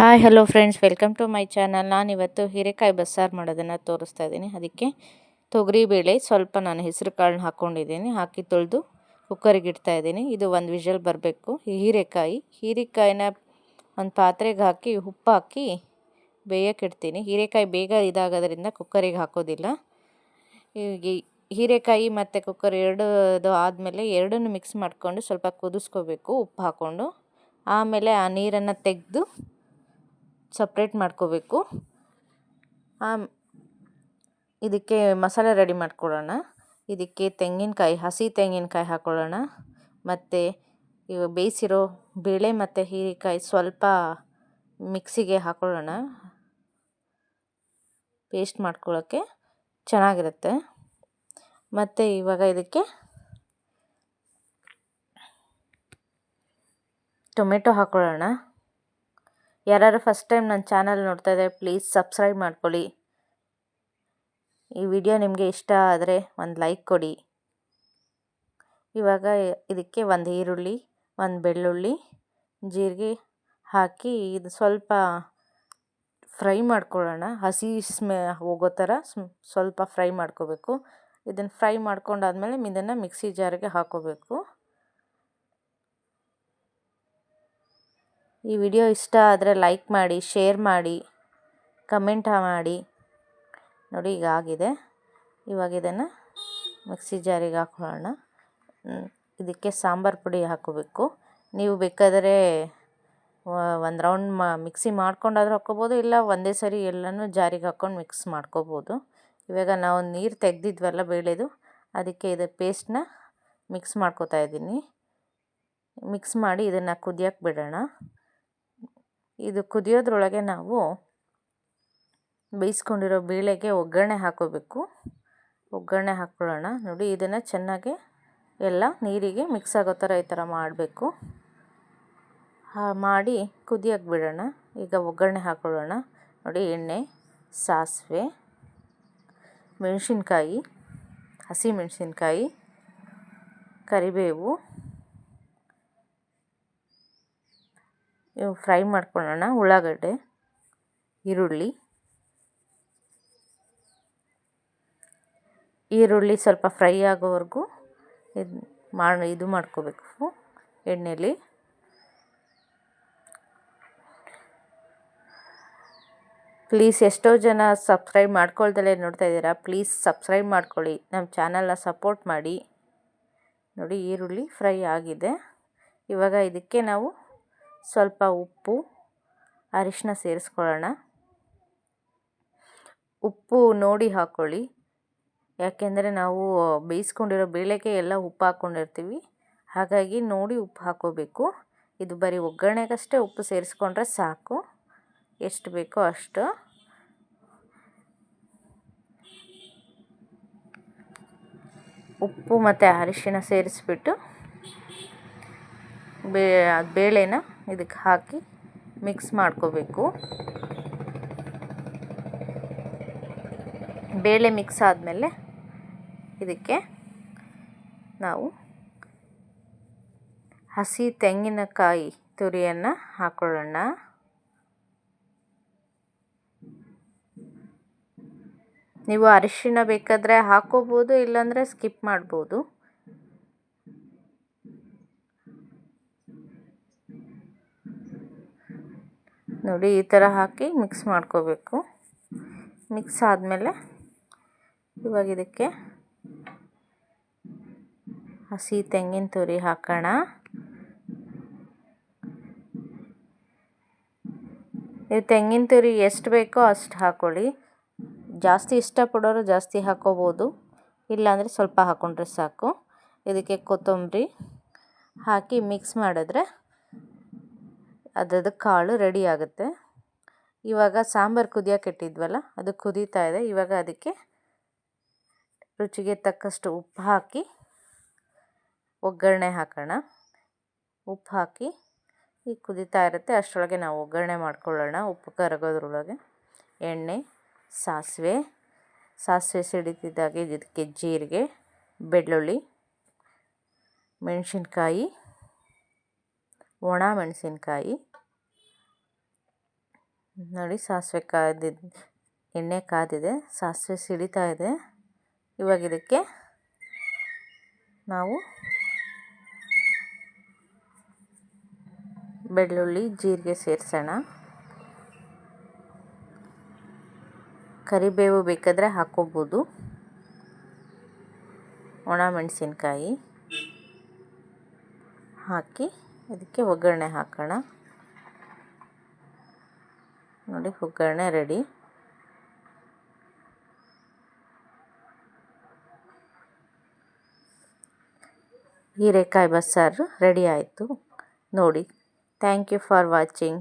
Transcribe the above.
Hi hello friends welcome to my channel ನಾನಿವತ್ತು ಹೀರೆಕಾಯಿ ಬಸ್ಸಾರು ಮಾಡೋದನ್ನು ತೋರಿಸ್ತಾ ಇದ್ದೀನಿ. ಅದಕ್ಕೆ ತೊಗರಿಬೇಳೆ ಸ್ವಲ್ಪ ನಾನು ಹೆಸರು ಕಾಳನ್ನ ಹಾಕ್ಕೊಂಡಿದ್ದೀನಿ ಹಾಕಿ ತೊಳೆದು ಕುಕ್ಕರಿಗೆ ಇಡ್ತಾ ಇದ್ದೀನಿ. ಇದು ಒಂದು ವಿಷಲ್ ಬರಬೇಕು. ಹೀರೆಕಾಯಿ, ಹೀರೆಕಾಯಿನ ಒಂದು ಪಾತ್ರೆಗೆ ಹಾಕಿ, ಉಪ್ಪು ಹಾಕಿ ಬೇಯಕ್ಕೆ ಇಡ್ತೀನಿ. ಹೀರೆಕಾಯಿ ಬೇಗ ಇದಾಗೋದ್ರಿಂದ ಕುಕ್ಕರಿಗೆ ಹಾಕೋದಿಲ್ಲ. ಈ ಹೀರೆಕಾಯಿ ಮತ್ತು ಕುಕ್ಕರ್ ಎರಡು ಆದಮೇಲೆ ಎರಡನ್ನು ಮಿಕ್ಸ್ ಮಾಡಿಕೊಂಡು ಸ್ವಲ್ಪ ಕುದಿಸ್ಕೋಬೇಕು. ಉಪ್ಪು ಹಾಕ್ಕೊಂಡು ಆಮೇಲೆ ಆ ನೀರನ್ನು ತೆಗೆದು ಸಪ್ರೇಟ್ ಮಾಡ್ಕೋಬೇಕು. ಇದಕ್ಕೆ ಮಸಾಲೆ ರೆಡಿ ಮಾಡ್ಕೊಳ್ಳೋಣ ಇದಕ್ಕೆ ತೆಂಗಿನಕಾಯಿ, ಹಸಿ ತೆಂಗಿನಕಾಯಿ ಹಾಕ್ಕೊಳ್ಳೋಣ ಮತ್ತು ಇವು ಬೇಯಿಸಿರೋ ಬೇಳೆ ಮತ್ತು ಹೀರೆಕಾಯಿ ಸ್ವಲ್ಪ ಮಿಕ್ಸಿಗೆ ಹಾಕ್ಕೊಳ್ಳೋಣ ಪೇಸ್ಟ್ ಮಾಡ್ಕೊಳ್ಳೋಕ್ಕೆ ಚೆನ್ನಾಗಿರುತ್ತೆ. ಮತ್ತು ಇವಾಗ ಇದಕ್ಕೆ ಟೊಮೆಟೊ ಹಾಕ್ಕೊಳ್ಳೋಣ ಯಾರು ಫಸ್ಟ್ ಟೈಮ್ ನನ್ನ ಚಾನಲ್ ನೋಡ್ತಾ ಇದ್ದಾರೆ ಪ್ಲೀಸ್ ಸಬ್ಸ್ಕ್ರೈಬ್ ಮಾಡ್ಕೊಳ್ಳಿ. ಈ ವಿಡಿಯೋ ನಿಮಗೆ ಇಷ್ಟ ಆದರೆ ಒಂದು ಲೈಕ್ ಕೊಡಿ. ಇವಾಗ ಇದಕ್ಕೆ ಒಂದು ಈರುಳ್ಳಿ, ಒಂದು ಬೆಳ್ಳುಳ್ಳಿ, ಜೀರಿಗೆ ಹಾಕಿ ಇದು ಸ್ವಲ್ಪ ಫ್ರೈ ಮಾಡ್ಕೊಳ್ಳೋಣ. ಹಸಿ ಸ್ಮೆ, ಹೋಗೋ ಥರ ಸ್ವಲ್ಪ ಫ್ರೈ ಮಾಡ್ಕೋಬೇಕು. ಇದನ್ನು ಫ್ರೈ ಮಾಡ್ಕೊಂಡಾದ್ಮೇಲೆ ಇದನ್ನು ಮಿಕ್ಸಿ ಜಾರಿಗೆ ಹಾಕೋಬೇಕು. ಈ ವಿಡಿಯೋ ಇಷ್ಟ ಆದರೆ ಲೈಕ್ ಮಾಡಿ, ಶೇರ್ ಮಾಡಿ, ಕಮೆಂಟ್ ಮಾಡಿ. ನೋಡಿ, ಈಗ ಆಗಿದೆ. ಇವಾಗ ಇದನ್ನು ಮಿಕ್ಸಿ ಜಾರಿಗೆ ಹಾಕೊಳ್ಳೋಣ. ಇದಕ್ಕೆ ಸಾಂಬಾರು ಪುಡಿ ಹಾಕೋಬೇಕು ನೀವು ಬೇಕಾದರೆ ಒಂದು ರೌಂಡ್ ಮಾ, ಮಿಕ್ಸಿ ಮಾಡ್ಕೊಂಡಾದ್ರೂ ಹಾಕ್ಕೋಬೋದು, ಇಲ್ಲ ಒಂದೇ ಸರಿ ಎಲ್ಲನೂ ಜಾರಿಗೆ ಹಾಕ್ಕೊಂಡು ಮಿಕ್ಸ್ ಮಾಡ್ಕೋಬೋದು. ಇವಾಗ ನಾವು ನೀರು ತೆಗೆದಿದ್ವಲ್ಲ ಬೇಳೆದು, ಅದಕ್ಕೆ ಇದು ಪೇಸ್ಟ್ನ ಮಿಕ್ಸ್ ಮಾಡ್ಕೋತಾ ಇದ್ದೀನಿ. ಮಿಕ್ಸ್ ಮಾಡಿ ಇದನ್ನು ಕುದಿಯೋಕ್ಕೆ ಬಿಡೋಣ. ಇದು ಕುದಿಯೋದ್ರೊಳಗೆ ನಾವು ಬೇಯಿಸ್ಕೊಂಡಿರೋ ಬೇಳೆಗೆ ಒಗ್ಗರಣೆ ಹಾಕೋಬೇಕು. ಒಗ್ಗರಣೆ ಹಾಕ್ಕೊಳ್ಳೋಣ ನೋಡಿ, ಇದನ್ನು ಚೆನ್ನಾಗಿ ಎಲ್ಲ ನೀರಿಗೆ ಮಿಕ್ಸ್ ಆಗೋ ಥರ ಈ ಥರ ಮಾಡಬೇಕು. ಮಾಡಿ ಕುದಿಯೋಕ್ಕೆ ಬಿಡೋಣ. ಈಗ ಒಗ್ಗರಣೆ ಹಾಕ್ಕೊಳ್ಳೋಣ ನೋಡಿ, ಎಣ್ಣೆ, ಸಾಸಿವೆ, ಮೆಣಸಿನ್ಕಾಯಿ, ಹಸಿ ಮೆಣಸಿನ್ಕಾಯಿ, ಕರಿಬೇವು ಇವು ಫ್ರೈ ಮಾಡ್ಕೊಳ್ಳೋಣ. ಉಳ್ಳಾಗಡ್ಡೆ, ಈರುಳ್ಳಿ. ಈರುಳ್ಳಿ ಸ್ವಲ್ಪ ಫ್ರೈ ಆಗೋವರೆಗೂ ಇದು ಮಾಡಿ, ಇದು ಮಾಡ್ಕೋಬೇಕು. ಎಣ್ಣೆಯಲ್ಲಿ ಪ್ಲೀಸ್ ಎಷ್ಟೋ ಜನ ಸಬ್ಸ್ಕ್ರೈಬ್ ಮಾಡ್ಕೊಳ್ದಲೇ ನೋಡ್ತಾ ಇದ್ದೀರಾ. ಪ್ಲೀಸ್ ಸಬ್ಸ್ಕ್ರೈಬ್ ಮಾಡ್ಕೊಳ್ಳಿ. ನಮ್ಮ ಚಾನಲ್ನ ಸಪೋರ್ಟ್ ಮಾಡಿ. ನೋಡಿ, ಈರುಳ್ಳಿ ಫ್ರೈ ಆಗಿದೆ. ಇವಾಗ ಇದಕ್ಕೆ ನಾವು ಸ್ವಲ್ಪ ಉಪ್ಪು ಅರಿಶಿನ ಸೇರಿಸ್ಕೊಳ್ಳೋಣ. ಉಪ್ಪು ನೋಡಿ ಹಾಕ್ಕೊಳ್ಳಿ ಯಾಕೆಂದರೆ ನಾವು ಬೇಯಿಸ್ಕೊಂಡಿರೋ ಬೇಳೆಗೆ ಎಲ್ಲ ಉಪ್ಪು ಹಾಕ್ಕೊಂಡಿರ್ತೀವಿ. ಹಾಗಾಗಿ ನೋಡಿ ಉಪ್ಪು ಹಾಕ್ಕೋಬೇಕು. ಇದು ಬರೀ ಒಗ್ಗರಣೆಗಷ್ಟೇ ಉಪ್ಪು ಸೇರಿಸ್ಕೊಂಡ್ರೆ ಸಾಕು. ಎಷ್ಟು ಬೇಕೋ ಅಷ್ಟು. ಉಪ್ಪು ಮತ್ತು ಅರಿಶಿನ ಸೇರಿಸ್ಬಿಟ್ಟು ಬೇ ಬೇಳೆನ ಇದಕ್ಕೆ ಹಾಕಿ ಮಿಕ್ಸ್ ಮಾಡ್ಕೋಬೇಕು. ಬೇಳೆ ಮಿಕ್ಸ್ ಆದಮೇಲೆ ಇದಕ್ಕೆ ನಾವು ಹಸಿ ತೆಂಗಿನಕಾಯಿ ತುರಿಯನ್ನು ಹಾಕೊಳ್ಳೋಣ. ನೀವು ಅರಿಶಿಣ ಬೇಕಾದರೆ ಹಾಕೋಬೋದು ಇಲ್ಲಾಂದರೆ ಸ್ಕಿಪ್ ಮಾಡ್ಬೋದು. ನೋಡಿ, ಈ ಥರ ಹಾಕಿ ಮಿಕ್ಸ್ ಮಾಡ್ಕೋಬೇಕು. ಮಿಕ್ಸ್ ಆದಮೇಲೆ ಇವಾಗ ಇದಕ್ಕೆ ಹಸಿ ತೆಂಗಿನ ತುರಿ ಹಾಕೋಣ. ನೀವು ತೆಂಗಿನ ತುರಿ ಎಷ್ಟು ಬೇಕೋ ಅಷ್ಟು ಹಾಕ್ಕೊಳ್ಳಿ ಜಾಸ್ತಿ ಇಷ್ಟಪಡೋರು ಜಾಸ್ತಿ ಹಾಕ್ಕೋಬೋದು ಇಲ್ಲಾಂದರೆ ಸ್ವಲ್ಪ ಹಾಕ್ಕೊಂಡ್ರೆ ಸಾಕು. ಇದಕ್ಕೆ ಕೊತ್ತಂಬರಿ ಹಾಕಿ ಮಿಕ್ಸ್ ಮಾಡಿದ್ರೆ ಅದ್ರದ್ದು ಕಾಳು ರೆಡಿ ಆಗುತ್ತೆ. ಇವಾಗ ಸಾಂಬಾರು ಕುದಿಯೋಕೆ ಇಟ್ಟಿದ್ವಲ್ಲ, ಅದು ಕುದೀತಾ ಇದೆ. ಇವಾಗ ಅದಕ್ಕೆ ರುಚಿಗೆ ತಕ್ಕಷ್ಟು ಉಪ್ಪು ಹಾಕಿ, ಒಗ್ಗರಣೆ ಹಾಕೋಣ. ಉಪ್ಪು ಹಾಕಿ ಈ ಕುದೀತಾ ಇರುತ್ತೆ. ಅಷ್ಟರೊಳಗೆ ನಾವು ಒಗ್ಗರಣೆ ಮಾಡ್ಕೊಳ್ಳೋಣ ಉಪ್ಪು ಕರಗೋದ್ರೊಳಗೆ. ಎಣ್ಣೆ, ಸಾಸಿವೆ ಸಾಸಿವೆ ಸಿಡಿತಿದ್ದಾಗೆ ಇದಕ್ಕೆ ಜೀರಿಗೆ, ಬೆಳ್ಳುಳ್ಳಿ, ಮೆಣಸಿನ್ಕಾಯಿ ಒಣ ಮೆಣಸಿನ್ಕಾಯಿ. ನೋಡಿ ಸಾಸಿವೆ ಕಾದಿದ್ದು ಎಣ್ಣೆ ಕಾದಿದೆ ಸಾಸಿವೆ ಸಿಡಿತಾ ಇದೆ. ಇವಾಗ ಇದಕ್ಕೆ ನಾವು ಬೆಳ್ಳುಳ್ಳಿ, ಜೀರಿಗೆ ಸೇರಿಸೋಣ. ಕರಿಬೇವು ಬೇಕಾದರೆ ಹಾಕ್ಕೋಬೋದು ಒಣ ಮೆಣಸಿನ್ಕಾಯಿ ಹಾಕಿ ಇದಕ್ಕೆ ಒಗ್ಗರಣೆ ಹಾಕೋಣ. ನೋಡಿ, ಒಗ್ಗರಣೆ ರೆಡಿ. ಹೀರೆಕಾಯಿ ಬಸ್ಸಾರು ರೆಡಿ ಆಯಿತು. ನೋಡಿ ಥ್ಯಾಂಕ್ ಯು ಫಾರ್ ವಾಚಿಂಗ್